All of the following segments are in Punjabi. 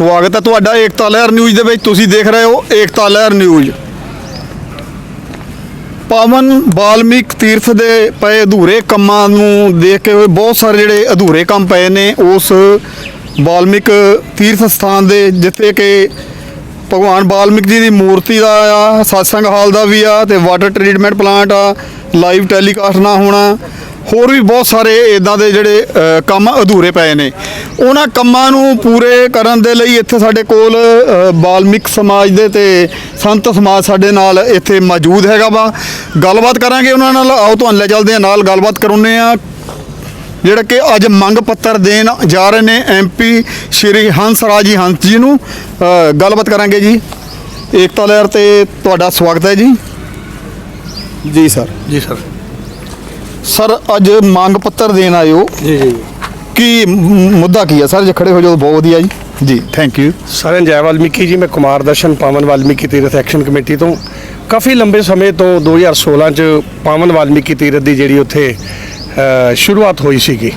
ਸਵਾਗਤ ਹੈ ਤੁਹਾਡਾ ਏਕਤਾ ਲਹਿਰ ਨਿਊਜ਼ ਦੇ ਵਿੱਚ। ਤੁਸੀਂ ਦੇਖ ਰਹੇ ਹੋ ਏਕਤਾ ਲਹਿਰ ਨਿਊਜ਼। ਪਾਵਨ ਬਾਲਮੀਕ ਤੀਰਥ ਦੇ ਪਏ ਅਧੂਰੇ ਕੰਮਾਂ ਨੂੰ ਦੇਖ ਕੇ ਹੋਏ ਬਹੁਤ ਸਾਰੇ ਜਿਹੜੇ ਅਧੂਰੇ ਕੰਮ ਪਏ ਨੇ, ਉਸ ਬਾਲਮੀਕ ਤੀਰਥ ਸਥਾਨ ਦੇ, ਜਿੱਥੇ ਕਿ ਭਗਵਾਨ ਬਾਲਮੀਕ ਜੀ ਦੀ ਮੂਰਤੀ ਦਾ ਆ satsang ਹਾਲ ਦਾ ਵੀ ਆ, ਤੇ ਵਾਟਰ ਟ੍ਰੀਟਮੈਂਟ ਪਲਾਂਟ ਆ ਲਾਈਵ ਟੈਲੀਕਾਸਟ ਨਾ ਹੋਣਾ ਹੋਰ ਵੀ ਬਹੁਤ ਸਾਰੇ ਇਦਾਂ ਦੇ ਜਿਹੜੇ ਕੰਮ ਅਧੂਰੇ ਪਏ ਨੇ। ਉਹਨਾਂ ਕੰਮਾਂ ਨੂੰ ਪੂਰੇ ਕਰਨ ਦੇ ਲਈ ਇੱਥੇ ਸਾਡੇ ਕੋਲ ਬਾਲਮਿਕ ਸਮਾਜ ਦੇ ਤੇ ਸੰਤ ਸਮਾਜ ਸਾਡੇ ਨਾਲ ਇੱਥੇ ਮੌਜੂਦ ਹੈਗਾ ਵਾ। ਗੱਲਬਾਤ ਕਰਾਂਗੇ ਉਹਨਾਂ ਨਾਲ। ਆਓ ਤੁਹਾਨੂੰ ਲੈ ਚੱਲਦੇ ਆ ਨਾਲ। ਗੱਲਬਾਤ ਕਰਾਉਂਦੇ ਆ ਜਿਹੜਾ ਕਿ ਅੱਜ ਮੰਗ ਪੱਤਰ ਦੇਣ ਜਾ ਰਹੇ ਨੇ ਐਮਪੀ ਸ਼੍ਰੀ ਹੰਸ ਰਾਜ ਜੀ ਹੰਸ ਜੀ ਨੂੰ। ਗੱਲਬਾਤ ਕਰਾਂਗੇ ਜੀ। ਏਕਤਾ ਲਹਿਰ ਤੇ ਤੁਹਾਡਾ ਸਵਾਗਤ ਹੈ ਜੀ। ਜੀ ਸਰ। ਜੀ ਸਰ। ਸਰ ਅੱਜ ਮੰਗ ਪੱਤਰ ਦੇਣ ਆਏ ਹੋ? ਜੀ ਜੀ ਕੀ ਮੁੱਦਾ ਕੀ ਹੈ? ਸਰ ਜੇ ਖੜੇ ਹੋ ਜਾਓ ਬਹੁਤ ਵਧੀਆ ਜੀ। ਜੀ ਥੈਂਕ ਯੂ ਸਾਰਿਆਂ ਜੈ ਵਾਲਮੀਕੀ ਜੀ ਮੈਂ ਕੁਮਾਰ ਦਰਸ਼ਨ ਪਾਵਨ ਵਾਲਮੀਕੀ ਤੀਰਥ ਐਕਸ਼ਨ ਕਮੇਟੀ ਤੋਂ ਕਾਫੀ ਲੰਬੇ ਸਮੇਂ ਤੋਂ 2016 ਚ ਪਾਵਨ ਵਾਲਮੀਕੀ ਤੀਰਥ ਦੀ ਜਿਹੜੀ ਉੱਥੇ ਸ਼ੁਰੂਆਤ ਹੋਈ ਸੀਗੀ।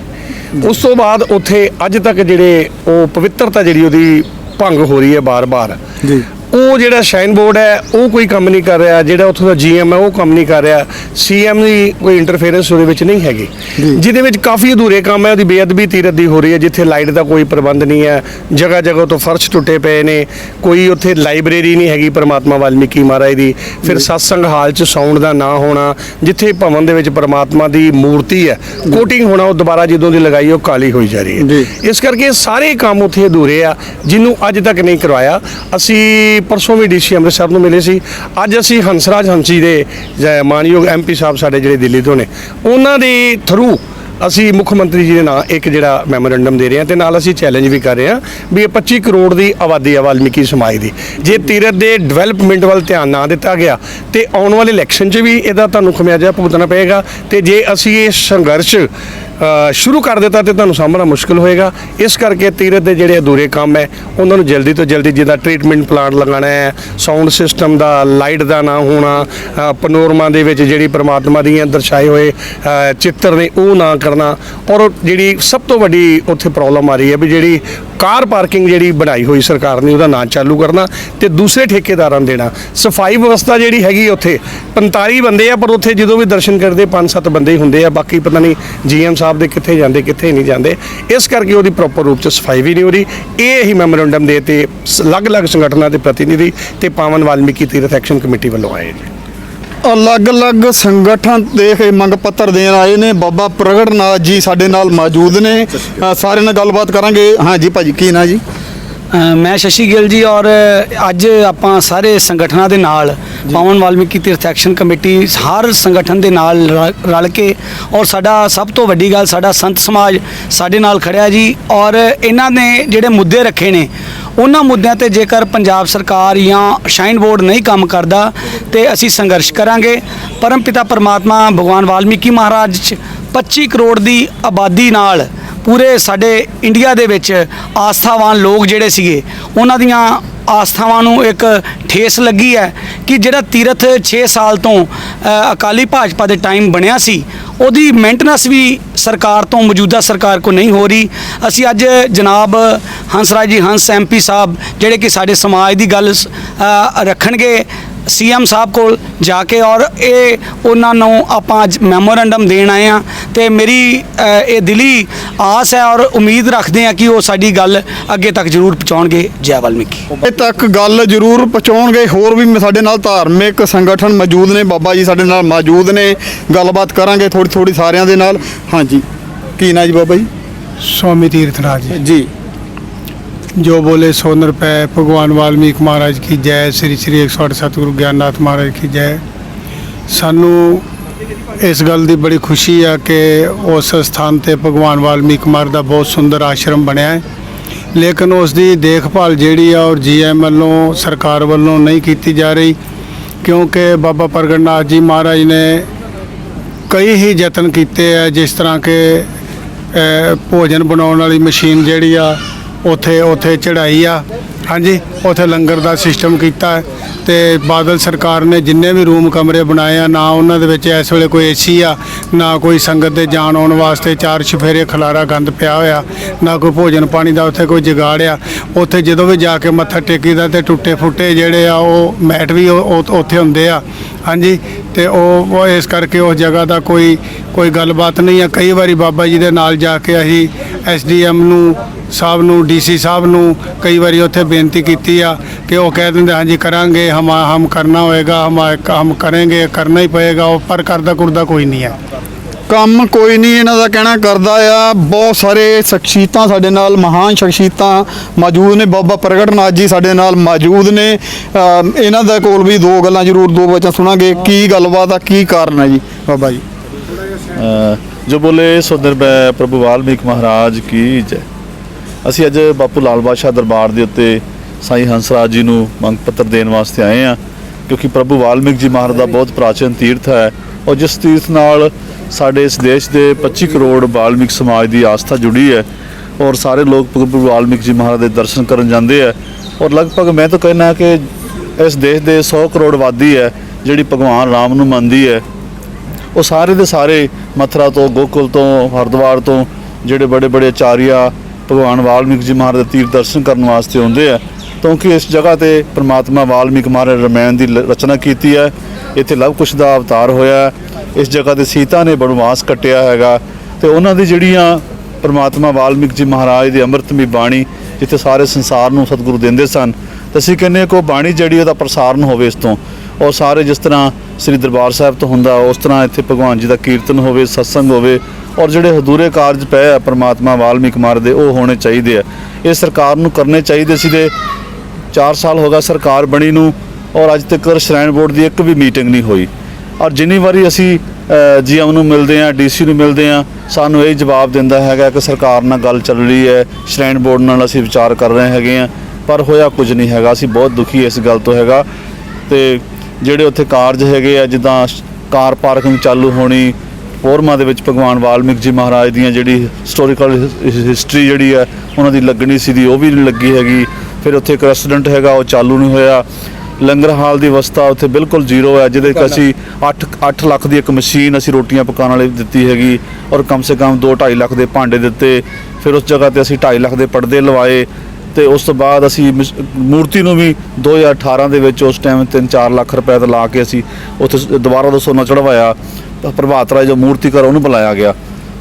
ਉਸ ਤੋਂ ਬਾਅਦ ਉੱਥੇ ਅੱਜ ਤੱਕ ਜਿਹੜੇ ਉਹ ਪਵਿੱਤਰਤਾ ਜਿਹੜੀ ਉਹਦੀ ਭੰਗ ਹੋ ਰਹੀ ਹੈ ਬਾਰ-ਬਾਰ। ਜੀ। ਉਹ ਜਿਹੜਾ ਸ਼ਾਈਨ ਬੋਰਡ ਹੈ ਉਹ ਕੋਈ ਕੰਮ ਨਹੀਂ ਕਰ ਰਿਹਾ ਜਿਹੜਾ ਉੱਥੋਂ ਦਾ ਜੀਐਮ ਹੈ ਉਹ ਕੰਮ ਨਹੀਂ ਕਰ ਰਿਹਾ। ਸੀਐਮ ਦੀ ਕੋਈ ਇੰਟਰਫੇਰੈਂਸ ਉਹਦੇ ਵਿੱਚ ਨਹੀਂ ਹੈਗੀ। ਜਿਹਦੇ ਵਿੱਚ ਕਾਫੀ ਅਧੂਰੇ ਕੰਮ ਹੈ ਉਹਦੀ ਬੇਅਦਬੀ ਤੀਰਤ ਦੀ ਹੋ ਰਹੀ ਹੈ ਜਿੱਥੇ ਲਾਈਟ ਦਾ ਕੋਈ ਪ੍ਰਬੰਧ ਨਹੀਂ ਹੈ। ਜਗ੍ਹਾ ਜਗ੍ਹਾ ਤੋਂ ਫਰਸ਼ ਟੁੱਟੇ ਪਏ ਨੇ ਕੋਈ ਉੱਥੇ ਲਾਇਬ੍ਰੇਰੀ ਨਹੀਂ ਹੈਗੀ ਪਰਮਾਤਮਾ ਵਾਲਮੀਕੀ ਮਹਾਰਾਜ ਦੀ। ਫਿਰ ਸਤਸੰਗ ਹਾਲ 'ਚ ਸਾਊਂਡ ਦਾ ਨਾ ਹੋਣਾ ਜਿੱਥੇ ਭਵਨ ਦੇ ਵਿੱਚ ਪਰਮਾਤਮਾ ਦੀ ਮੂਰਤੀ ਹੈ ਕੋਟਿੰਗ ਹੋਣਾ ਉਹ ਦੁਬਾਰਾ ਜਦੋਂ ਦੀ ਲਗਾਈ ਉਹ ਕਾਲੀ ਹੋਈ ਜਾ ਰਹੀ। ਹੈ। ਇਸ ਕਰਕੇ ਸਾਰੇ ਕੰਮ ਉੱਥੇ ਅਧੂਰੇ ਆ ਜਿਹਨੂੰ ਅੱਜ ਤੱਕ ਨਹੀਂ ਕਰਵਾਇਆ। ਅਸੀਂ ਪਰਸੋਂ ਵੀ ਡੀਸੀ ਅੰਮ੍ਰਿਤਸਰ ਨੂੰ ਮਿਲੇ ਸੀ। ਅੱਜ ਅਸੀਂ ਹੰਸਰਾਜ ਹੰਸੀ ਦੇ, ਜੈ ਮਾਨਯੋਗ ਐਮਪੀ ਸਾਹਿਬ ਸਾਡੇ ਜਿਹੜੇ ਦਿੱਲੀ ਤੋਂ ਨੇ, ਉਹਨਾਂ ਦੇ ਥਰੂ ਅਸੀਂ ਮੁੱਖ ਮੰਤਰੀ ਜੀ ਦੇ ਨਾਂ, ਇੱਕ ਜਿਹੜਾ ਮੈਮੋਰੈਂਡਮ ਦੇ ਰਹੇ ਹਾਂ ਤੇ ਨਾਲ ਅਸੀਂ ਚੈਲੰਜ ਵੀ ਕਰ ਰਹੇ ਹਾਂ ਵੀ ਇਹ 25 ਕਰੋੜ ਦੀ ਆਬਾਦੀ ਆ ਵਾਲਮੀਕੀ ਸਮਾਜ ਦੀ। ਜੇ ਤੀਰਥ ਦੇ ਡਿਵੈਲਪਮੈਂਟ ਵੱਲ ਧਿਆਨ ਨਾ ਦਿੱਤਾ ਗਿਆ, ਤੇ ਆਉਣ ਵਾਲੇ ਇਲੈਕਸ਼ਨ 'ਚ ਵੀ ਇਹਦਾ ਤੁਹਾਨੂੰ ਖਮਿਆਜਾ ਭੁਗਤਣਾ ਪਏਗਾ ਤੇ ਜੇ ਅਸੀਂ ਇਹ ਸੰਘਰਸ਼ ਸ਼ੁਰੂ ਕਰ ਦਿੱਤਾ ਤੇ ਤੁਹਾਨੂੰ ਸਾਹਮਣਾ ਮੁਸ਼ਕਲ ਹੋਏਗਾ। ਇਸ ਕਰਕੇ ਤੀਰਥ ਦੇ ਜਿਹੜੇ ਅਧੂਰੇ ਕੰਮ ਹੈ, ਉਹਨਾਂ ਨੂੰ ਜਲਦੀ ਤੋਂ ਜਲਦੀ ਜਿਹਦਾ ਟ੍ਰੀਟਮੈਂਟ ਪਲਾਂਟ ਲਗਾਉਣਾ ਹੈ ਸਾਊਂਡ ਸਿਸਟਮ ਦਾ ਲਾਈਟ ਦਾ ਨਾ ਹੋਣਾ ਪਨੋਰਮਾ ਦੇ ਵਿੱਚ ਜਿਹੜੀ ਪ੍ਰਮਾਤਮਾ ਦੀਆਂ ਦਰਸਾਏ ਹੋਏ ਚਿੱਤਰ ਨੇ ਉਹ ਨਾ ਕਰਨਾ, ਔਰ ਜਿਹੜੀ ਸਭ ਤੋਂ ਵੱਡੀ ਉੱਥੇ ਪ੍ਰੋਬਲਮ ਆ ਰਹੀ ਹੈ ਵੀ ਜਿਹੜੀ ਕਾਰ ਪਾਰਕਿੰਗ ਜਿਹੜੀ ਬਣਾਈ ਹੋਈ ਸਰਕਾਰ ਨੇ, ਉਹਦਾ ਨਾਂ ਚਾਲੂ ਕਰਨਾ ਤੇ ਦੂਸਰੇ ਠੇਕੇਦਾਰਾਂ ਨੂੰ ਦੇਣਾ। ਸਫ਼ਾਈ ਵਿਵਸਥਾ ਜਿਹੜੀ ਹੈਗੀ ਉੱਥੇ 45 ਬੰਦੇ ਆ, ਪਰ ਉੱਥੇ ਜਦੋਂ ਵੀ ਦਰਸ਼ਨ ਕਰਦੇ 5-7 ਬੰਦੇ ਹੀ ਹੁੰਦੇ ਆ, ਬਾਕੀ ਪਤਾ ਨਹੀਂ ਜੀਐਮ ਸਾਹਿਬ ਦੇ ਕਿੱਥੇ ਜਾਂਦੇ ਕਿੱਥੇ ਨਹੀਂ ਜਾਂਦੇ। ਇਸ ਕਰਕੇ ਉਹਦੀ ਪ੍ਰੋਪਰ ਰੂਪ ਚ ਸਫ਼ਾਈ ਵੀ ਨਹੀਂ ਹੋ ਰਹੀ। ਇਹ ਹੀ ਮੈਮੋਰੈਂਡਮ ਦੇ ਤੇ ਅਲੱਗ-ਅਲੱਗ ਸੰਗਠਨਾਂ ਦੇ ਪ੍ਰਤੀਨਿਧੀ ਤੇ ਪਾਵਨ ਵਾਲਮੀਕੀ ਤੀਰਥ ਐਕਸ਼ਨ ਕਮੇਟੀ ਵੱਲੋਂ ਆਏ ਜੀ ਅਲੱਗ-ਅਲੱਗ ਸੰਗਠਨ ਦੇ ਇਹ ਮੰਗ ਪੱਤਰ ਦੇਣ ਆਏ ਨੇ। ਬਾਬਾ ਪ੍ਰਗਟ ਨਾਥ ਜੀ ਸਾਡੇ ਨਾਲ ਮੌਜੂਦ ਨੇ। ਅ, ਸਾਰਿਆਂ ਨਾਲ ਗੱਲਬਾਤ ਕਰਾਂਗੇ। ਹਾਂ ਜੀ ਭਾਜੀ ਕੀ ਨਾ ਜੀ? ਮੈਂ ਸ਼ਸ਼ੀ ਗਿੱਲ ਜੀ ਔਰ ਅੱਜ ਆਪਾਂ ਸਾਰੇ ਸੰਗਠਨਾਂ ਦੇ ਨਾਲ ਪਾਵਨ ਵਾਲਮੀਕੀ ਤੀਰਥ ਐਕਸ਼ਨ ਕਮੇਟੀ ਹਰ ਸੰਗਠਨ ਦੇ ਨਾਲ ਰਲ ਕੇ ਔਰ ਸਾਡਾ ਸਭ ਤੋਂ ਵੱਡੀ ਗੱਲ ਸਾਡਾ ਸੰਤ ਸਮਾਜ ਸਾਡੇ ਨਾਲ ਖੜਿਆ ਜੀ ਔਰ ਇਹਨਾਂ ਨੇ ਜਿਹੜੇ ਮੁੱਦੇ ਰੱਖੇ ਨੇ ਉਹਨਾਂ ਮੁੱਦਿਆਂ ਤੇ ਜੇਕਰ ਪੰਜਾਬ ਸਰਕਾਰ ਜਾਂ ਸ਼ਾਈਨ ਬੋਰਡ ਨਹੀਂ ਕੰਮ ਕਰਦਾ ਤੇ ਅਸੀਂ ਸੰਘਰਸ਼ ਕਰਾਂਗੇ। ਪਰਮ ਪਿਤਾ ਪਰਮਾਤਮਾ ਭਗਵਾਨ ਵਾਲਮੀਕੀ ਮਹਾਰਾਜ ਚ 25 ਕਰੋੜ ਦੀ ਆਬਾਦੀ ਨਾਲ ਪੂਰੇ ਸਾਡੇ ਇੰਡੀਆ ਦੇ ਵਿੱਚ ਆਸਥਾਵਾਨ ਲੋਕ ਜਿਹੜੇ ਸੀਗੇ, ਉਹਨਾਂ ਦੀਆਂ ਆਸਥਾਵਾਂ ਨੂੰ ਇੱਕ ਠੇਸ ਲੱਗੀ ਹੈ ਕਿ ਜਿਹੜਾ ਤੀਰਥ 6 ਸਾਲ ਤੋਂ ਅਕਾਲੀ ਭਾਜਪਾ ਦੇ ਟਾਈਮ ਬਣਿਆ ਸੀ, ਉਹਦੀ ਮੇਨਟੇਨੈਂਸ ਵੀ ਸਰਕਾਰ ਤੋਂ, ਮੌਜੂਦਾ ਸਰਕਾਰ ਕੋ ਨਹੀਂ ਹੋ ਰਹੀ। ਅਸੀਂ ਅੱਜ ਜਨਾਬ ਹੰਸਰਾਜ ਜੀ, ਹੰਸ ਐਮਪੀ ਸਾਹਿਬ ਜਿਹੜੇ ਕਿ ਸਾਡੇ ਸਮਾਜ ਦੀ ਗੱਲ ਰੱਖਣਗੇ ਸੀਐਮ ਸਾਹਿਬ ਕੋਲ ਜਾ ਕੇ ਔਰ ਇਹ ਉਹਨਾਂ ਨੂੰ ਆਪਾਂ ਅੱਜ ਮੈਮੋਰੈਂਡਮ ਦੇਣ ਆਏ ਆ ਤੇ ਮੇਰੀ ਇਹ ਦਿਲੀ ਆਸ ਹੈ ਔਰ ਉਮੀਦ ਰੱਖਦੇ ਆ ਕਿ ਉਹ ਸਾਡੀ ਗੱਲ ਅੱਗੇ ਤੱਕ ਜ਼ਰੂਰ ਪਹੁੰਚਾਉਣਗੇ। ਜੈ ਵਾਲਮੀਕੀ ਇਹ ਤੱਕ ਗੱਲ ਜ਼ਰੂਰ ਪਹੁੰਚਾਉਣਗੇ। ਹੋਰ ਵੀ ਸਾਡੇ ਨਾਲ ਧਾਰਮਿਕ ਸੰਗਠਨ ਮੌਜੂਦ ਨੇ। ਬਾਬਾ ਜੀ ਸਾਡੇ ਨਾਲ ਮੌਜੂਦ ਨੇ। ਗੱਲਬਾਤ ਕਰਾਂਗੇ ਥੋੜੀ ਥੋੜੀ ਸਾਰਿਆਂ ਦੇ ਨਾਲ। ਹਾਂਜੀ। ਕੀ ਨਾ ਜੀ ਬਾਬਾ ਜੀ? ਸਵਾਮੀ ਤੀਰਥ ਰਾਜ ਜੀ। जो बोले सो नर पे भगवान वाल्मीकि महाराज की जय श्री श्री 108 ਸਤਿਗੁਰੂ ਗਿਆਨਨਾਥ ਮਹਾਰਾਜ ਕੀ ਜੈ ਸਾਨੂੰ ਇਸ ਗੱਲ ਦੀ ਬੜੀ ਖੁਸ਼ੀ ਆ ਕਿ ਉਸ ਸਥਾਨ ਤੇ ਭਗਵਾਨ ਵਾਲਮੀਕ ਮਹਾਰਾਜ ਦਾ ਬਹੁਤ ਸੁੰਦਰ ਆਸ਼ਰਮ ਬਣਿਆ ਹੈ ਲੇਕਿਨ ਉਸ ਦੀ ਦੇਖਭਾਲ ਜਿਹੜੀ ਆ ਔਰ ਜੀਐਮ ਵੱਲੋਂ ਸਰਕਾਰ ਵੱਲੋਂ ਨਹੀਂ ਕੀਤੀ ਜਾ ਰਹੀ ਕਿਉਂਕਿ ਬਾਬਾ ਪ੍ਰਗਟਨਾਥ ਜੀ ਮਹਾਰਾਜ ਨੇ ਕਈ ਹੀ ਯਤਨ ਕੀਤੇ ਆ ਜਿਸ ਤਰ੍ਹਾਂ ਕਿ ਅ, ਭੋਜਨ ਬਣਾਉਣ ਵਾਲੀ ਮਸ਼ੀਨ ਜਿਹੜੀ ਆ ਉੱਥੇ ਉੱਥੇ ਚੜਾਈ ਆ। ਹਾਂਜੀ, ਉੱਥੇ ਲੰਗਰ ਦਾ ਸਿਸਟਮ ਕੀਤਾ ਹੈ ਤੇ ਬਾਦਲ ਸਰਕਾਰ ਨੇ ਜਿੰਨੇ ਵੀ ਰੂਮ ਕਮਰੇ ਬਣਾਏ ਆ, ਨਾ ਉਹਨਾਂ ਦੇ ਵਿੱਚ ਇਸ ਵੇਲੇ ਕੋਈ ਏਸੀ ਆ, ਨਾ ਕੋਈ ਸੰਗਤ ਦੇ ਜਾਣ ਆਉਣ ਵਾਸਤੇ ਚਾਰ ਛਫੇਰੇ ਖਲਾਰਾ ਗੰਦ ਪਿਆ ਹੋਇਆ, ਨਾ ਕੋਈ ਭੋਜਨ ਪਾਣੀ ਦਾ ਉੱਥੇ ਕੋਈ ਜੁਗਾੜ ਆ। ਉੱਥੇ ਜਦੋਂ ਵੀ ਜਾ ਕੇ ਮੱਥਾ ਟੇਕੀਦਾ ਤੇ ਟੁੱਟੇ ਫੁੱਟੇ ਜਿਹੜੇ ਆ, ਉਹ ਮੈਟ ਵੀ ਉਹ- ਉੱਥੇ ਹੁੰਦੇ ਆ। ਹਾਂਜੀ, ਤੇ ਉਹ ਉਹ ਇਸ ਕਰਕੇ ਉਸ ਜਗ੍ਹਾ ਦਾ ਕੋਈ ਕੋਈ ਗੱਲਬਾਤ ਨਹੀਂ ਆ। ਕਈ ਵਾਰੀ ਬਾਬਾ ਜੀ ਦੇ ਨਾਲ ਜਾ ਕੇ ਅਸੀਂ ਐਸਡੀਐਮ ਨੂੰ ਸਾਹਿਬ ਨੂੰ ਡੀਸੀ ਸਾਹਿਬ ਨੂੰ ਕਈ ਵਾਰੀ ਉੱਥੇ ਬੇਨਤੀ ਕੀਤੀ ਆ ਕਿ ਉਹ ਕਹਿ ਦਿੰਦੇ ਹਾਂਜੀ ਕਰਾਂਗੇ ਹਮ ਹਮ ਕਰਨਾ ਹੋਏਗਾ ਹਮ ਹਮ ਕਰਾਂਗੇ ਕਰਨਾ ਹੀ ਪਏਗਾ ਉਹ ਪਰ ਕਰਦਾ ਕੁਰਦਾ ਕੋਈ ਨਹੀਂ ਹੈ ਕੰਮ ਕੋਈ ਨਹੀਂ ਇਹਨਾਂ ਦਾ ਕਹਿਣਾ ਕਰਦਾ ਆ। ਬਹੁਤ ਸਾਰੇ ਸ਼ਖਸੀਅਤਾਂ ਸਾਡੇ ਨਾਲ ਮਹਾਨ ਸ਼ਖਸੀਅਤਾਂ ਮੌਜੂਦ ਨੇ। ਬਾਬਾ ਪ੍ਰਗਟਨਾਥ ਜੀ ਸਾਡੇ ਨਾਲ ਮੌਜੂਦ ਨੇ। ਇਹਨਾਂ ਦੇ ਕੋਲ ਵੀ ਦੋ ਗੱਲਾਂ ਜ਼ਰੂਰ ਦੋ ਵਚਨ ਸੁਣਾਂਗੇ। ਕੀ ਗੱਲਬਾਤ ਆ ਕੀ ਕਾਰਨ ਹੈ ਜੀ? ਬਾਬਾ ਜੀ। ਜੋ ਬੋਲੇ ਸੋ ਨਿਰਭੈ ਪ੍ਰਭੂ ਵਾਲਮੀਕ ਮਹਾਰਾਜ ਕੀ ਜੈ। ਅਸੀਂ ਅੱਜ ਬਾਪੂ ਲਾਲ ਬਾਦਸ਼ਾਹ ਦਰਬਾਰ ਦੇ ਉੱਤੇ ਸਾਈਂ ਹੰਸਰਾਜ ਜੀ ਨੂੰ ਮੰਗ ਪੱਤਰ ਦੇਣ ਵਾਸਤੇ ਆਏ ਆ ਕਿਉਂਕਿ ਪ੍ਰਭੂ ਵਾਲਮੀਕ ਜੀ ਮਹਾਰਾਜ ਦਾ ਬਹੁਤ ਪ੍ਰਾਚੀਨ ਤੀਰਥ ਹੈ ਔਰ ਜਿਸ ਤੀਰਥ ਨਾਲ ਸਾਡੇ ਇਸ ਦੇਸ਼ ਦੇ 25 ਕਰੋੜ ਵਾਲਮੀਕ ਸਮਾਜ ਦੀ ਆਸਥਾ ਜੁੜੀ ਹੈ ਔਰ ਸਾਰੇ ਲੋਕ ਪ੍ਰਭੂ ਵਾਲਮੀਕ ਜੀ ਮਹਾਰਾਜ ਦੇ ਦਰਸ਼ਨ ਕਰਨ ਜਾਂਦੇ ਆ ਔਰ ਲਗਭਗ ਮੈਂ ਤਾਂ ਕਹਿਣਾ ਕਿ ਇਸ ਦੇਸ਼ ਦੇ 100 ਕਰੋੜ ਵਾਦੀ ਹੈ ਜਿਹੜੀ ਭਗਵਾਨ ਰਾਮ ਨੂੰ ਮੰਨਦੀ ਹੈ। ਉਹ ਸਾਰੇ ਦੇ ਸਾਰੇ ਮਥੁਰਾ ਤੋਂ, ਗੋਕੁਲ ਤੋਂ, ਹਰਿਦੁਆਰ ਤੋਂ, ਜਿਹੜੇ ਬੜੇ ਬੜੇ ਆਚਾਰੀਆ ਭਗਵਾਨ ਵਾਲਮੀਕ ਜੀ ਮਹਾਰਾਜ ਦੇ ਤੀਰਥ ਦਰਸ਼ਨ ਕਰਨ ਵਾਸਤੇ ਆਉਂਦੇ ਆ। ਕਿਉਂਕਿ ਇਸ ਜਗ੍ਹਾ ਤੇ ਪ੍ਰਮਾਤਮਾ ਵਾਲਮੀਕ ਮਹਾਰਾਜ ਰਮਾਇਣ ਦੀ ਲ- ਰਚਨਾ ਕੀਤੀ ਹੈ। ਇੱਥੇ ਲਵ ਕੁਸ਼ ਦਾ ਅਵਤਾਰ ਹੋਇਆ ਇਸ ਜਗ੍ਹਾ ਤੇ ਸੀਤਾ ਨੇ ਬਨਵਾਸ ਕੱਟਿਆ ਹੈਗਾ। ਤੇ ਉਹਨਾਂ ਦੀ ਜਿਹੜੀਆਂ ਪ੍ਰਮਾਤਮਾ ਵਾਲਮੀਕ ਜੀ ਮਹਾਰਾਜ ਦੀ ਅੰਮ੍ਰਿਤਮਈ ਬਾਣੀ ਜਿੱਥੇ ਸਾਰੇ ਸੰਸਾਰ ਨੂੰ ਸਤਿਗੁਰੂ ਦਿੰਦੇ ਸਨ ਤੇ ਅਸੀਂ ਕਹਿੰਦੇ ਹਾਂ ਕਿ ਉਹ ਬਾਣੀ ਜਿਹੜੀ ਉਹਦਾ ਪ੍ਰਸਾਰਨ ਹੋਵੇ ਇਸ ਤੋਂ। ਔਰ ਸਾਰੇ ਜਿਸ ਤਰ੍ਹਾਂ ਸ੍ਰੀ ਦਰਬਾਰ ਸਾਹਿਬ ਤੋਂ ਹੁੰਦਾ, ਉਸ ਤਰ੍ਹਾਂ ਇੱਥੇ ਭਗਵਾਨ ਜੀ ਦਾ ਕੀਰਤਨ ਹੋਵੇ, ਸਤਸੰਗ ਹੋਵੇ, ਔਰ ਜਿਹੜੇ ਹਦੂਰੇ ਕਾਰਜ ਪਏ ਆ ਪ੍ਰਮਾਤਮਾ ਵਾਲਮੀਕ ਮਾਰ ਦੇ, ਉਹ ਹੋਣੇ ਚਾਹੀਦੇ ਆ। ਇਹ ਸਰਕਾਰ ਨੂੰ ਕਰਨੇ ਚਾਹੀਦੇ ਸੀ ਤੇ 4 ਸਾਲ ਹੋ ਗਿਆ ਸਰਕਾਰ ਬਣੀ ਨੂੰ, ਔਰ ਅੱਜ ਤੱਕ ਸ਼੍ਰਾਈਨ ਬੋਰਡ ਦੀ ਇੱਕ ਵੀ ਮੀਟਿੰਗ ਨਹੀਂ ਹੋਈ। ਔਰ ਜਿੰਨੀ ਵਾਰੀ ਅਸੀਂ ਜੀਐਮ ਨੂੰ ਮਿਲਦੇ ਆ ਡੀਸੀ ਨੂੰ ਮਿਲਦੇ ਆ ਸਾਨੂੰ ਇਹ ਜਵਾਬ ਦਿੰਦਾ ਹੈਗਾ ਕਿ ਸਰਕਾਰ ਨਾਲ ਗੱਲ ਚੱਲ ਰਹੀ ਹੈ ਸ਼੍ਰਾਈਨ ਬੋਰਡ ਨਾਲ ਅਸੀਂ ਵਿਚਾਰ ਕਰ ਰਹੇ ਹੈਗੇ ਆ ਪਰ ਹੋਇਆ ਕੁਝ ਨਹੀਂ ਹੈਗਾ। ਅਸੀਂ ਬਹੁਤ ਦੁਖੀ ਇਸ ਗੱਲ ਤੋਂ ਹੈਗਾ। ਤੇ ਜਿਹੜੇ ਉੱਥੇ ਕਾਰਜ ਹੈਗੇ ਆ, ਜਿੱਦਾਂ ਕਾਰ ਪਾਰਕਿੰਗ ਚਾਲੂ ਹੋਣੀ ਫੋਰਮਾਂ ਦੇ ਵਿੱਚ ਭਗਵਾਨ ਵਾਲਮੀਕ ਜੀ ਮਹਾਰਾਜ ਦੀਆਂ ਜਿਹੜੀ ਹਿਸਟੋਰੀਕਲ ਹਿਸਟਰੀ ਜਿਹੜੀ ਹੈ, ਉਹਨਾਂ ਦੀ ਲੱਗਣੀ ਸੀ ਦੀ ਉਹ ਵੀ ਨਹੀਂ ਲੱਗੀ ਹੈਗੀ। ਫਿਰ ਉੱਥੇ ਇੱਕ ਰੈਸਟੋਰੈਂਟ ਹੈਗਾ, ਉਹ ਚਾਲੂ ਨਹੀਂ ਹੋਇਆ। ਲੰਗਰ ਹਾਲ ਦੀ ਅਵਸਥਾ ਉੱਥੇ ਬਿਲਕੁਲ ਜ਼ੀਰੋ ਹੈ, ਜਿਹਦੇ ਵਿੱਚ ਅਸੀਂ 8 8 ਲੱਖ ਦੀ ਇੱਕ ਮਸ਼ੀਨ ਅਸੀਂ ਰੋਟੀਆਂ ਪਕਾਉਣ ਵਾਲੀ ਦਿੱਤੀ ਹੈਗੀ ਔਰ ਕਮ ਸੇ ਕਮ 2 2.5 ਲੱਖ ਦੇ ਭਾਂਡੇ ਦਿੱਤੇ। ਫਿਰ ਉਸ ਜਗ੍ਹਾ ਤੇ ਅਸੀਂ 2.5 ਲੱਖ ਦੇ ਪਰਦੇ ਲਵਾਏ। ਤੇ ਉਸ ਤੋਂ ਬਾਅਦ ਅਸੀਂ ਮਸ- ਮੂਰਤੀ ਨੂੰ ਵੀ 2018 ਦੇ ਵਿੱਚ ਉਸ ਟਾਈਮ 3-4 ਲੱਖ ਰੁਪਏ ਦਾ ਲਾ ਕੇ ਅਸੀਂ ਉੱਥੇ ਦੁਬਾਰਾ ਤੋਂ ਸੋਨਾ ਚੜਵਾਇਆ ਪ੍ਰਭਾਤ ਰਾਏ ਜੋ ਮੂਰਤੀਕਾਰ ਉਹਨੂੰ ਬੁਲਾਇਆ ਗਿਆ।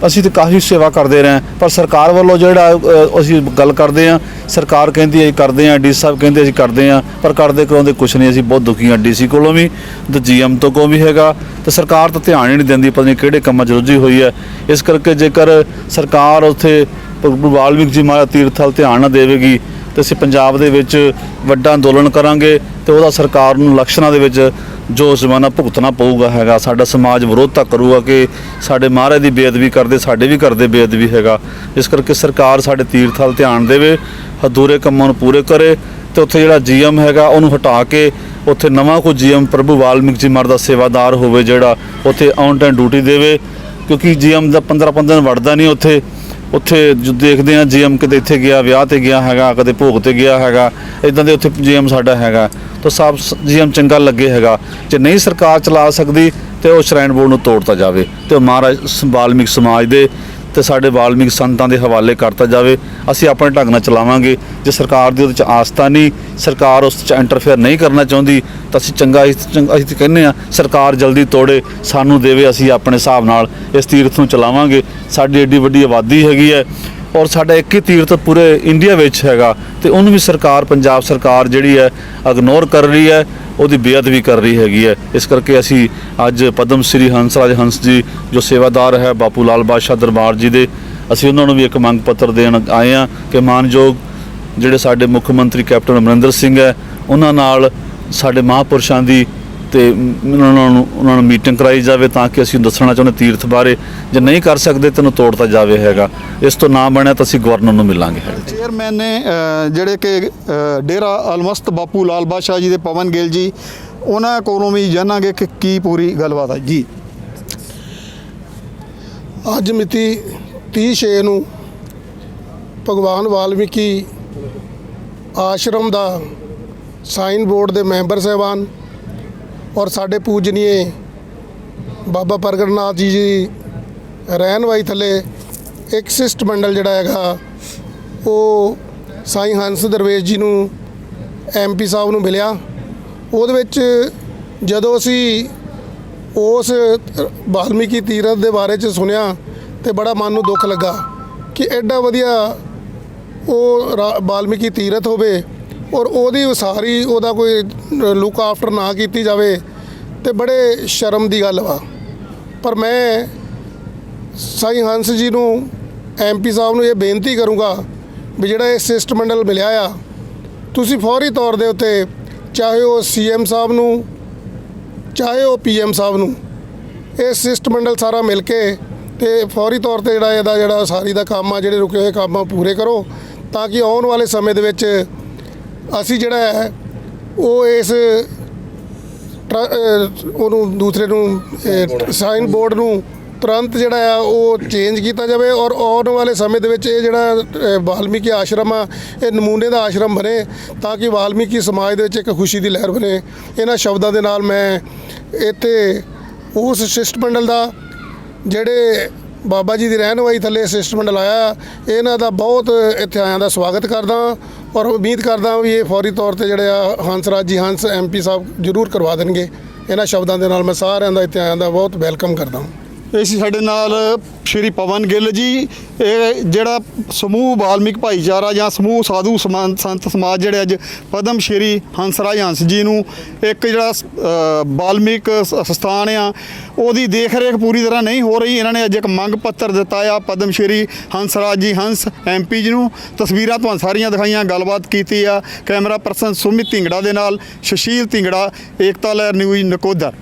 ਅਸੀਂ ਤੇ ਕਾਫੀ ਸੇਵਾ ਕਰਦੇ ਰਹੇ ਪਰ ਸਰਕਾਰ ਵੱਲੋਂ ਜਿਹੜਾ ਅਸੀਂ ਗੱਲ ਕਰਦੇ ਹਾਂ, ਸਰਕਾਰ ਕਹਿੰਦੀ ਹੈ ਅਸੀਂ ਕਰਦੇ ਹਾਂ, ਡੀ ਸਾਹਿਬ ਕਹਿੰਦੇ ਅਸੀਂ ਕਰਦੇ ਹਾਂ, ਪਰ ਕਰਦੇ ਕਰਾਉਂਦੇ ਕੁਝ ਨਹੀਂ, ਅਸੀਂ ਬਹੁਤ ਦੁਖੀ ਹਾਂ ਡੀਸੀ ਕੋਲੋਂ ਵੀ, ਤੇ ਜੀਐਮ ਤੋਂ ਕੋਲੋਂ ਵੀ ਹੈਗਾ। ਤੇ ਸਰਕਾਰ ਤਾਂ ਧਿਆਨ ਹੀ ਨਹੀਂ ਦਿੰਦੀ, ਪਤਾ ਨਹੀਂ ਕਿਹੜੇ ਕੰਮਾਂ 'ਚ ਰੁੱਝੀ ਹੋਈ ਹੈ। ਇਸ ਕਰਕੇ ਜੇਕਰ ਸਰਕਾਰ ਉੱਥੇ ਪ੍ਰਭੂ ਵਾਲਮੀਕ ਜੀ ਮਹਾਰਾਜ ਤੀਰਥ ਵੱਲ ਧਿਆਨ ਨਾ ਦੇਵੇਗੀ, ਤੇ ਅਸੀਂ ਪੰਜਾਬ ਦੇ ਵਿੱਚ ਵੱਡਾ ਅੰਦੋਲਨ ਕਰਾਂਗੇ ਤੇ ਉਹਦਾ ਸਰਕਾਰ ਨੂੰ ਲਕਸ਼ਣਾਂ ਦੇ ਵਿੱਚ ਜੋ ਜ਼ਮਾਨਾ ਭੁਗਤਣਾ ਪਊਗਾ ਹੈਗਾ, ਸਾਡਾ ਸਮਾਜ ਵਿਰੋਧਤਾ ਕਰੂਗਾ ਕਿ ਸਾਡੇ ਮਹਾਰਾਜ ਦੀ ਬੇਅਦਬੀ ਕਰਦੇ, ਸਾਡੇ ਵੀ ਕਰਦੇ ਬੇਅਦਬੀ ਹੈਗਾ। ਇਸ ਕਰਕੇ ਸਰਕਾਰ ਸਾਡੇ ਤੀਰਥ ਵੱਲ ਧਿਆਨ ਦੇਵੇ, ਅਧੂਰੇ ਕੰਮਾਂ ਨੂੰ ਪੂਰੇ ਕਰੇ ਤੇ ਉੱਥੇ ਜਿਹੜਾ ਜੀਐਮ ਹੈਗਾ ਉਹਨੂੰ ਹਟਾ ਕੇ ਉੱਥੇ ਨਵਾਂ ਕੋਈ ਜੀਐਮ ਪ੍ਰਭੂ ਵਾਲਮੀਕ ਜੀ ਮਹਾਰਾਜ ਦਾ ਸੇਵਾਦਾਰ ਹੋਵੇ ਜਿਹੜਾ, ਉੱਥੇ ਔਨ ਟਾਈਮ ਡਿਊਟੀ ਦੇਵੇ, ਕਿਉਂਕਿ ਜੀਐਮ ਦਾ 15 15 ਦਿਨ ਵੜਦਾ ਨਹੀਂ ਉੱਥੇ। ਉੱਥੇ ਜੋ ਦੇਖਦੇ ਆ ਜੀਐਮ ਕਿਤੇ ਇੱਥੇ ਗਿਆ, ਵਿਆਹ ਤੇ ਗਿਆ ਹੈਗਾ, ਕਦੇ ਭੋਗ ਤੇ ਗਿਆ ਹੈਗਾ ਇਦਾਂ ਦੇ ਉੱਥੇ ਜੀਐਮ ਸਾਡਾ ਹੈਗਾ। ਤਾਂ ਸਭ ਜੀਐਮ ਚੰਗਾ ਲੱਗੇ ਹੈਗਾ। ਜੇ ਨਹੀਂ ਸਰਕਾਰ ਚਲਾ ਸਕਦੀ ਤੇ ਉਹ ਸ਼੍ਰਾਈਨ ਬੋਰਡ ਨੂੰ ਤੋੜਤਾ ਜਾਵੇ ਤੇ ਉਹ ਮਹਾਰਾਜ, ਸ- ਵਾਲਮੀਕ ਸਮਾਜ ਦੇ ਤੇ ਸਾਡੇ ਵਾਲਮੀਕ ਸੰਤਾਂ ਦੇ ਹਵਾਲੇ ਕਰਤਾ ਜਾਵੇ, ਅਸੀਂ ਆਪਣੇ ਢੰਗ ਨਾਲ ਚਲਾਵਾਂਗੇ। ਜੇ ਸਰਕਾਰ ਦੀ ਉਹਦੇ ਚ ਆਸਥਾ ਨਹੀਂ, ਸਰਕਾਰ ਉਸ ਚ ਇੰਟਰਫੇਅਰ ਨਹੀਂ ਕਰਨਾ ਚਾਹੁੰਦੀ, ਤਾਂ ਅਸੀਂ ਚੰਗਾ ਅਸੀਂ ਚੰਗਾ- ਅਸੀਂ ਤਾਂ ਕਹਿੰਦੇ ਆ ਸਰਕਾਰ ਜਲਦੀ ਤੋੜੇ, ਸਾਨੂੰ ਦੇਵੇ, ਅਸੀਂ ਆਪਣੇ ਹਿਸਾਬ ਨਾਲ ਇਸ ਤੀਰਥ ਨੂੰ ਚਲਾਵਾਂਗੇ। ਸਾਡੀ ਏਡੀ ਵੱਡੀ ਆਬਾਦੀ ਹੈਗੀ ਹੈ ਔਰ ਸਾਡਾ ਇੱਕ ਹੀ ਤੀਰਥ ਪੂਰੇ ਇੰਡੀਆ ਵਿੱਚ ਹੈਗਾ ਤੇ ਉਹਨੂੰ ਵੀ ਸਰਕਾਰ, ਪੰਜਾਬ ਸਰਕਾਰ ਜਿਹੜੀ ਹੈ ਇਗਨੋਰ ਕਰ ਰਹੀ ਹੈ। ਉਹਦੀ ਬੇਅਦਬੀ ਕਰ ਰਹੀ ਹੈਗੀ ਹੈ। ਇਸ ਕਰਕੇ ਅਸੀਂ ਅੱਜ ਪਦਮ ਸ੍ਰੀ ਹੰਸਰਾਜ ਹੰਸ ਜੀ, ਜੋ ਸੇਵਾਦਾਰ ਹੈ, ਬਾਪੂ ਲਾਲ ਬਾਦਸ਼ਾਹ ਦਰਬਾਰ ਜੀ ਦੇ, ਅਸੀਂ ਉਹਨਾਂ ਨੂੰ ਵੀ ਇੱਕ ਮੰਗ ਪੱਤਰ ਦੇਣ ਆਏ ਆ ਕਿ ਮਾਨਯੋਗ ਜਿਹੜੇ ਸਾਡੇ ਮੁੱਖ ਮੰਤਰੀ ਕੈਪਟਨ ਅਮਰਿੰਦਰ ਸਿੰਘ ਹੈ, ਉਹਨਾਂ ਨਾਲ ਸਾਡੇ ਮਹਾਪੁਰਸ਼ਾਂ ਦੀ ਤੇ ਉਹਨਾਂ ਨੂੰ ਉਹਨਾਂ ਨੂੰ ਮੀਟਿੰਗ ਕਰਾਈ ਜਾਵੇ ਤਾਂ ਕਿ ਅਸੀਂ ਦੱਸਣਾ ਚਾਹੁੰਦੇ ਤੀਰਥ ਬਾਰੇ। ਜੇ ਨਹੀਂ ਕਰ ਸਕਦੇ ਤੈਨੂੰ ਤੋੜਤਾ ਜਾਵੇ ਹੈਗਾ। ਇਸ ਤੋਂ ਨਾ ਬਣਿਆ ਤਾਂ ਅਸੀਂ ਗਵਰਨਰ ਨੂੰ ਮਿਲਾਂਗੇ ਚੇਅਰਮੈਨ ਨੇ ਜਿਹੜੇ ਕਿ ਡੇਰਾ ਅਲਮਸਤ ਬਾਪੂ ਲਾਲ ਬਾਦਸ਼ਾਹ ਜੀ ਦੇ ਪਵਨ ਗਿੱਲ ਜੀ ਉਹਨਾਂ ਕੋਲੋਂ ਵੀ ਜਾਣਾਂਗੇ ਕਿ ਕੀ ਪੂਰੀ ਗੱਲਬਾਤ ਹੈ। ਜੀ। ਅੱਜ ਮਿਤੀ 30 ਛੇ ਨੂੰ ਭਗਵਾਨ ਵਾਲਮੀਕੀ ਆਸ਼ਰਮ ਦਾ ਸਾਈਨ ਬੋਰਡ ਦੇ ਮੈਂਬਰ ਸਾਹਿਬਾਨ ਔਰ ਸਾਡੇ ਪੂਜਨੀਏ ਬਾਬਾ ਪ੍ਰਗਟਨਾਥ ਜੀ ਜੀ ਰਹਿਣ ਵਾਈ ਥੱਲੇ ਇੱਕ ਸਿਸਟ ਮੰਡਲ ਜਿਹੜਾ ਹੈਗਾ, ਉਹ ਸਾਈਂ ਹੰਸ ਦਰਵੇਸ਼ ਜੀ ਨੂੰ ਐਮਪੀ ਸਾਹਿਬ ਨੂੰ ਮਿਲਿਆ। ਉਹਦੇ ਵਿੱਚ ਜਦੋਂ ਅਸੀਂ ਉਸ ਬਾਲਮੀਕੀ ਤੀਰਥ ਦੇ ਬਾਰੇ ਚ ਸੁਣਿਆ ਤੇ ਬੜਾ ਮਨ ਨੂੰ ਦੁੱਖ ਲੱਗਾ ਕਿ ਐਡਾ ਵਧੀਆ ਉਹ ਰਾ- ਬਾਲਮੀਕੀ ਤੀਰਥ ਹੋਵੇ ਔਰ ਉਹਦੀ ਉਸਾਰੀ, ਉਹਦਾ ਕੋਈ ਲੁੱਕ ਆਫਟਰ ਨਾ ਕੀਤੀ ਜਾਵੇ, ਤੇ ਬੜੇ ਸ਼ਰਮ ਦੀ ਗੱਲ ਵਾ। ਪਰ ਮੈਂ ਸਾਈ ਹੰਸ ਜੀ ਨੂੰ ਐਮਪੀ ਸਾਹਿਬ ਨੂੰ ਇਹ ਬੇਨਤੀ ਕਰੂੰਗਾ ਵੀ ਜਿਹੜਾ ਇਹ ਸਿਸਟ ਮੰਡਲ ਮਿਲਿਆ ਆ, ਤੁਸੀਂ ਫੌਰੀ ਤੌਰ ਦੇ ਉੱਤੇ ਚਾਹੇ ਉਹ ਸੀਐਮ ਸਾਹਿਬ ਨੂੰ, ਚਾਹੇ ਉਹ ਪੀਐਮ ਸਾਹਿਬ ਨੂੰ, ਇਹ ਸਿਸਟ ਮੰਡਲ ਸਾਰਾ ਮਿਲ ਕੇ ਤੇ ਫੌਰੀ ਤੌਰ ਤੇ ਜਿਹੜਾ ਇਹਦਾ ਜਿਹੜਾ ਸਾਰੀ ਦਾ ਕੰਮ ਆ, ਜਿਹੜੇ ਰੁਕੇ ਹੋਏ ਕੰਮ ਆ ਪੂਰੇ ਕਰੋ, ਤਾਂ ਕਿ ਆਉਣ ਵਾਲੇ ਸਮੇਂ ਦੇ ਵਿੱਚ ਅਸੀਂ ਜਿਹੜਾ ਹੈ, ਉਹ ਇਸ ਟਰ- ਉਹਨੂੰ ਦੂਸਰੇ ਨੂੰ ਸਾਈਨ ਬੋਰਡ ਨੂੰ ਤੁਰੰਤ ਜਿਹੜਾ ਆ ਉਹ ਚੇਂਜ ਕੀਤਾ ਜਾਵੇ ਔਰ ਆਉਣ ਵਾਲੇ ਸਮੇਂ ਦੇ ਵਿੱਚ ਇਹ ਜਿਹੜਾ ਵਾਲਮੀਕੀ ਆਸ਼ਰਮ ਆ, ਇਹ ਨਮੂਨੇ ਦਾ ਆਸ਼ਰਮ ਬਣੇ ਤਾਂ ਕਿ ਵਾਲਮੀਕੀ ਸਮਾਜ ਦੇ ਵਿੱਚ ਇੱਕ ਖੁਸ਼ੀ ਦੀ ਲਹਿਰ ਬਣੇ। ਇਹਨਾਂ ਸ਼ਬਦਾਂ ਦੇ ਨਾਲ ਮੈਂ ਇੱਥੇ ਉਸ ਸਿਸਟ ਮੰਡਲ ਦਾ, ਜਿਹੜੇ ਬਾਬਾ ਜੀ ਦੀ ਰਹਿਨਵਾਈ ਥੱਲੇ ਸਿਸਟ ਮੰਡਲ ਆਇਆ, ਇਹਨਾਂ ਦਾ ਬਹੁਤ ਇੱਥੇ ਆਇਆਂ ਦਾ ਸਵਾਗਤ ਕਰਦਾ। ਔਰ ਉਮੀਦ ਕਰਦਾ ਵੀ ਇਹ ਫੌਰੀ ਤੌਰ ਤੇ ਜਿਹੜੇ ਆ ਹੰਸਰਾਜ ਜੀ ਹੰਸ ਐਮਪੀ ਸਾਹਿਬ ਜ਼ਰੂਰ ਕਰਵਾ ਦੇਣਗੇ। ਇਹਨਾਂ ਸ਼ਬਦਾਂ ਦੇ ਨਾਲ ਮੈਂ ਸਾਰਿਆਂ ਦਾ ਇੱਥੇ ਆਇਆਂ ਦਾ ਬਹੁਤ ਵੈਲਕਮ ਕਰਦਾ ਹਾਂ। ਇਹ ਸੀ ਸਾਡੇ ਨਾਲ ਸ਼੍ਰੀ ਪਵਨ ਗਿੱਲ ਜੀ, ਇਹ ਜਿਹੜਾ ਸਮੂਹ ਬਾਲਮਿਕ ਭਾਈਚਾਰਾ ਜਾਂ ਸਮੂਹ ਸਾਧੂ ਸਮਾਨ, ਸੰਤ ਸਮਾਜ ਜਿਹੜੇ ਅੱਜ ਪਦਮ ਸ਼੍ਰੀ ਹੰਸਰਾਜ ਹੰਸ ਜੀ ਨੂੰ ਇੱਕ ਜਿਹੜਾ ਬਾਲਮਿਕ ਸਥਾਨ ਆ, ਉਹਦੀ ਦੇਖ ਰੇਖ ਪੂਰੀ ਤਰ੍ਹਾਂ ਨਹੀਂ ਹੋ ਰਹੀ। ਇਹਨਾਂ ਨੇ ਅੱਜ ਇੱਕ ਮੰਗ ਪੱਤਰ ਦਿੱਤਾ ਆ ਪਦਮ ਸ਼੍ਰੀ ਹੰਸਰਾਜ ਜੀ ਹੰਸ ਐਮਪੀ ਜੀ ਨੂੰ। ਤਸਵੀਰਾਂ ਤੁਹਾਨੂੰ ਸਾਰੀਆਂ ਦਿਖਾਈਆਂ, ਗੱਲਬਾਤ ਕੀਤੀ ਆ। ਕੈਮਰਾ ਪਰਸਨ ਸੁਮਿਤ ਢਿੰਗੜਾ ਦੇ ਨਾਲ ਸ਼ਸ਼ੀਲ ਢਿੰਗੜਾ, ਏਕਤਾ ਲਹਿਰ ਨਿਊਜ਼ ਨਕੋਦਰ।